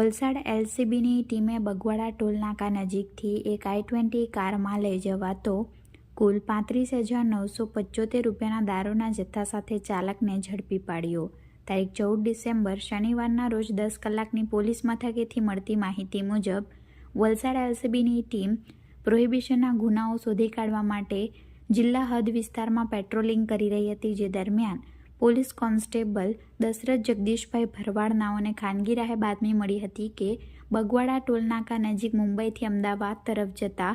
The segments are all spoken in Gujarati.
વલસાડ એલસીબીની ટીમે બગવાડા ટોલનાકા નજીકથી એક આઈ ટ્વેન્ટી કારમાં લઈ જવાતો કુલ પાંત્રીસ હજાર નવસો પચોતેર રૂપિયાના દારૂના જથ્થા સાથે ચાલકને ઝડપી પાડ્યો. તારીખ ચૌદ ડિસેમ્બર, શનિવારના રોજ દસ કલાકની પોલીસ મથકેથી મળતી માહિતી મુજબ, વલસાડ એલસીબીની ટીમ પ્રોહિબિશનના ગુનાઓ શોધી કાઢવા માટે જિલ્લા હદ વિસ્તારમાં પેટ્રોલિંગ કરી રહી હતી, જે દરમિયાન પોલીસ કોન્સ્ટેબલ દશરથ જગદીશભાઈ ભરવાડ નાઓને ખાનગી રાહે બાતમી મળી હતી કે, બગવાડા ટોલનાકા નજીક મુંબઈથી અમદાવાદ તરફ જતા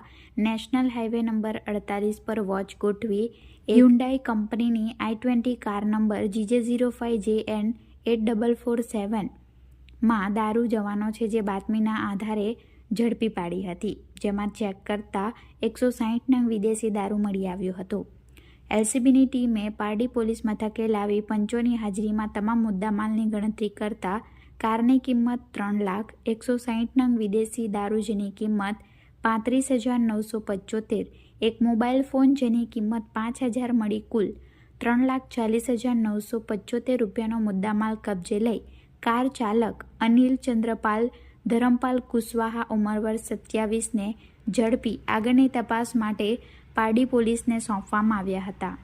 નેશનલ હાઈવે નંબર અડતાલીસ પર વોચ ગોઠવી હ્યુન્ડાઈ કંપનીની I twenty car number GJ zero five J N eight double four સેવનમાં દારૂ જવાનો છે જે બાતમીના આધારે ઝડપી પાડી હતી, જેમાં ચેક કરતા એકસો સાહીઠ નંગ વિદેશી દારૂ મળી આવ્યો હતો. એલસીબીની ટીમે પારડી પોલીસ મથકે લાવી પંચોની હાજરીમાં તમામ મુદ્દામાલની ગણતરી કરતા કારની કિંમત ત્રણ લાખ, એકસો સાહીઠ નંગ વિદેશી દારૂ જેની કિંમત પાંત્રીસ હજાર નવસો પચોતેર, એક મોબાઈલ ફોન જેની કિંમત પાંચ હજાર મળી કુલ ત્રણ લાખ ચાલીસ હજાર નવસો પચોતેર રૂપિયાનો મુદ્દામાલ કબજે લઈ કાર ચાલક અનિલ ચંદ્રપાલ, ધરમપાલ કુશવાહા ઉંમર વર્ષ સત્યાવીસને ઝડપી આગળની તપાસ માટે પારડી પોલીસને સોંપવામાં આવ્યા હતા.